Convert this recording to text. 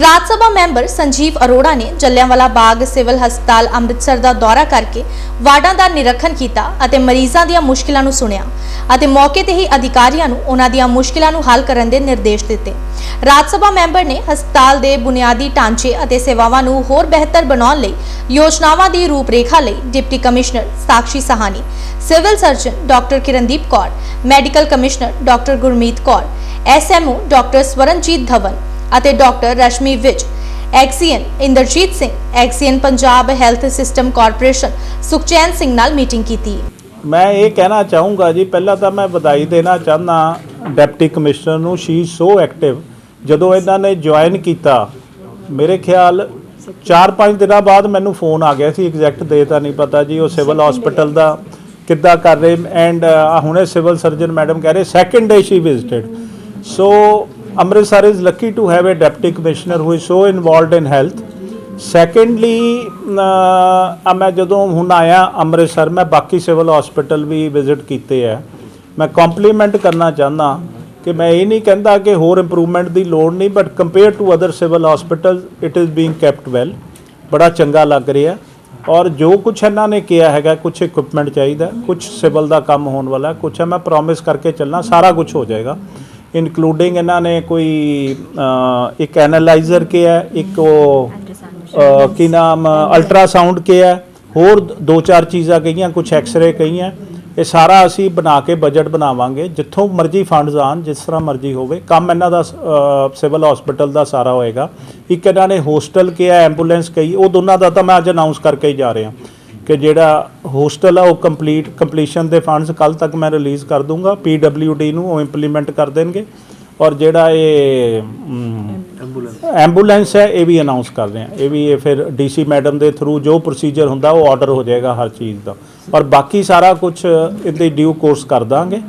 ਰਾਜ Sabha member Sanjeev Arora ਨੇ ਜੱਲਿਆਂਵਾਲਾ ਬਾਗ civil ਹਸਪਤਾਲ ਅੰਮ੍ਰਿਤਸਰ ਦਾ ਦੌਰਾ ਕਰਕੇ ਵਾਰਡਾਂ ਦਾ ਨਿਰੀਖਣ ਕੀਤਾ ਅਤੇ ਮਰੀਜ਼ਾਂ ਦੀਆਂ ਮੁਸ਼ਕਿਲਾਂ ਨੂੰ ਸੁਣਿਆ ਅਤੇ ਮੌਕੇ ਤੇ ਹੀ ਅਧਿਕਾਰੀਆਂ ਨੂੰ ਉਹਨਾਂ ਦੀਆਂ ਮੁਸ਼ਕਿਲਾਂ ਨੂੰ ਹੱਲ ਕਰਨ ਦੇ ਨਿਰਦੇਸ਼ ਦਿੱਤੇ। ਰਾਜ ਸਭਾ ਮੈਂਬਰ ਨੇ ਹਸਪਤਾਲ ਦੇ ਬੁਨਿਆਦੀ ਢਾਂਚੇ ਅਤੇ ਸੇਵਾਵਾਂ ਨੂੰ ਹੋਰ ਬਿਹਤਰ ਬਣਾਉਣ ਲਈ ਯੋਜਨਾਵਾਂ ਦੀ ਰੂਪਰੇਖਾ ਲਈ deputy commissioner Sakshi Sahni, civil surgeon doctor Kirandeep Kaur, medical commissioner doctor Gurmeet Kaur SMO doctor Swaranjit Dhawan ਅਤੇ doctor Rashmi Vij XEN Inderjit Singh, XEN Punjab health system corporation Sukhchain Singh ਨਾਲ meeting ਕੀਤੀ। ਮੈਂ ਇਹ ਕਹਿਣਾ ਚਾਹੂੰਗਾ ਜੀ, ਪਹਿਲਾਂ ਤਾਂ ਮੈਂ ਵਧਾਈ ਦੇਣਾ ਚਾਹੁੰਦਾ ਡਿਪਟੀ ਕਮਿਸ਼ਨਰ ਨੂੰ ਸ਼ੀ ਸੋ ਐਕਟਿਵ ਜਦੋਂ ਇਹਨਾਂ ਨੇ ਜੁਆਇਨ ਕੀਤਾ, ਮੇਰੇ ਖਿਆਲ 4-5 ਦਿਨਾਂ ਬਾਅਦ ਮੈਨੂੰ ਫੋਨ ਆ ਗਿਆ ਸੀ ਐਗਜ਼ੈਕਟ ਦੇ ਤਾਂ ਨਹੀਂ ਪਤਾ ਜੀ, ਉਹ ਸਿਵਲ ਹਸਪੀਟਲ ਦਾ ਕਿੱਦਾਂ ਕਰ ਰਹੇ। ਐਂਡ ਹੁਣੇ ਸਿਵਲ ਸਰਜਨ ਮੈਡਮ ਕਹਿ ਰਹੇ second day she visited so Amritsar is lucky to have a deputy commissioner who is so involved in health secondly ah ਮੈਂ ਜਦੋਂ ਹੁਣ ਆਇਆ ਅੰਮ੍ਰਿਤਸਰ ਮੈਂ ਬਾਕੀ ਸਿਵਲ ਹਸਪੀਟਲ ਵੀ ਵਿਜ਼ਿਟ ਕੀਤੇ ਆ ਮੈਂ ਕੰਪਲੀਮੈਂਟ ਕਰਨਾ ਚਾਹੁੰਦਾ ਕਿ ਮੈਂ ਇਹ ਨਹੀਂ ਕਹਿੰਦਾ ਕਿ ਹੋਰ ਇੰਪਰੂਵਮੈਂਟ ਦੀ ਲੋੜ ਨਹੀਂ but compare to other civil hospital it is being kept well ਬੜਾ ਚੰਗਾ ਲੱਗ ਰਿਹਾ ਔਰ ਜੋ ਕੁਝ ਇਹਨਾਂ ਨੇ ਕਿਹਾ ਹੈਗਾ ਕੁਝ ਇਕਵਿਪਮੈਂਟ ਚਾਹੀਦਾ ਕੁਝ ਸਿਵਲ ਦਾ ਕੰਮ ਹੋਣ ਵਾਲਾ ਕੁਝ ਹੈ ਮੈਂ ਪ੍ਰੋਮਿਸ ਕਰਕੇ ਚੱਲਣਾ ਸਾਰਾ ਕੁਝ ਹੋ ਜਾਏਗਾ ਇਨਕਲੂਡਿੰਗ ਇਹਨਾਂ ਨੇ ਕੋਈ ਇੱਕ ਐਨਾਲਾਈਜ਼ਰ ਕਿਹਾ ਹੈ, ਇੱਕ ਉਹ ਕੀ ਨਾਮ ਅਲਟਰਾਸਾਊਂਡ ਕੇ ਹੈ, ਹੋਰ ਦੋ ਚਾਰ ਚੀਜ਼ਾਂ ਕਹੀਆਂ ਕੁਝ ਐਕਸ-ਰੇ ਕਹੀਆਂ। ਇਹ ਸਾਰਾ ਅਸੀਂ ਬਣਾ ਕੇ ਬਜਟ ਬਣਾਵਾਂਗੇ ਜਿੱਥੋਂ ਮਰਜ਼ੀ ਫੰਡਸ ਆਣ ਜਿਸ ਤਰ੍ਹਾਂ ਮਰਜ਼ੀ ਹੋਵੇ। ਕੰਮ ਇਹਨਾਂ ਦਾ ਸਿਵਲ ਹਸਪੀਟਲ ਦਾ ਸਾਰਾ ਹੋਏਗਾ। ਇੱਕ ਇਹਨਾਂ ਨੇ ਹੋਸਟਲ ਕਿਹਾ ਐਂਬੂਲੈਂਸ ਕਹੀ ਉਹ ਦੋਨਾਂ ਦਾ ਤਾਂ ਮੈਂ ਅੱਜ ਅਨਾਉਂਸ ਕਰਕੇ ਹੀ ਜਾ ਰਿਹਾ। ਕਿ ਜਿਹੜਾ ਹੋਸਟਲ ਆ, ਉਹ ਕੰਪਲੀਟ ਕੰਪਲੀਸ਼ਨ ਦੇ ਫੰਡਸ ਕੱਲ ਤੱਕ ਮੈਂ ਰਿਲੀਜ਼ ਕਰ ਦੂੰਗਾ ਪੀਡਬਲਯੂਡੀ ਨੂੰ ਉਹ ਇੰਪਲੀਮੈਂਟ ਕਰ ਦੇਣਗੇ। ਔਰ ਜਿਹੜਾ ਇਹ ਐਂਬੂਲੈਂਸ ਹੈ, ਇਹ ਵੀ ਅਨਾਉਂਸ ਕਰ ਰਹੇ ਹਾਂ। ਇਹ ਵੀ ਇਹ ਫਿਰ ਡੀਸੀ ਮੈਡਮ ਦੇ ਥਰੂ ਜੋ ਪ੍ਰੋਸੀਜਰ ਹੁੰਦਾ, ਉਹ ਆਰਡਰ ਹੋ ਜਾਏਗਾ ਹਰ ਚੀਜ਼ ਦਾ। ਔਰ ਬਾਕੀ ਸਾਰਾ ਕੁਝ ਇਹਦੇ ਡਿਊ ਕੋਰਸ ਕਰ ਦਾਂਗੇ।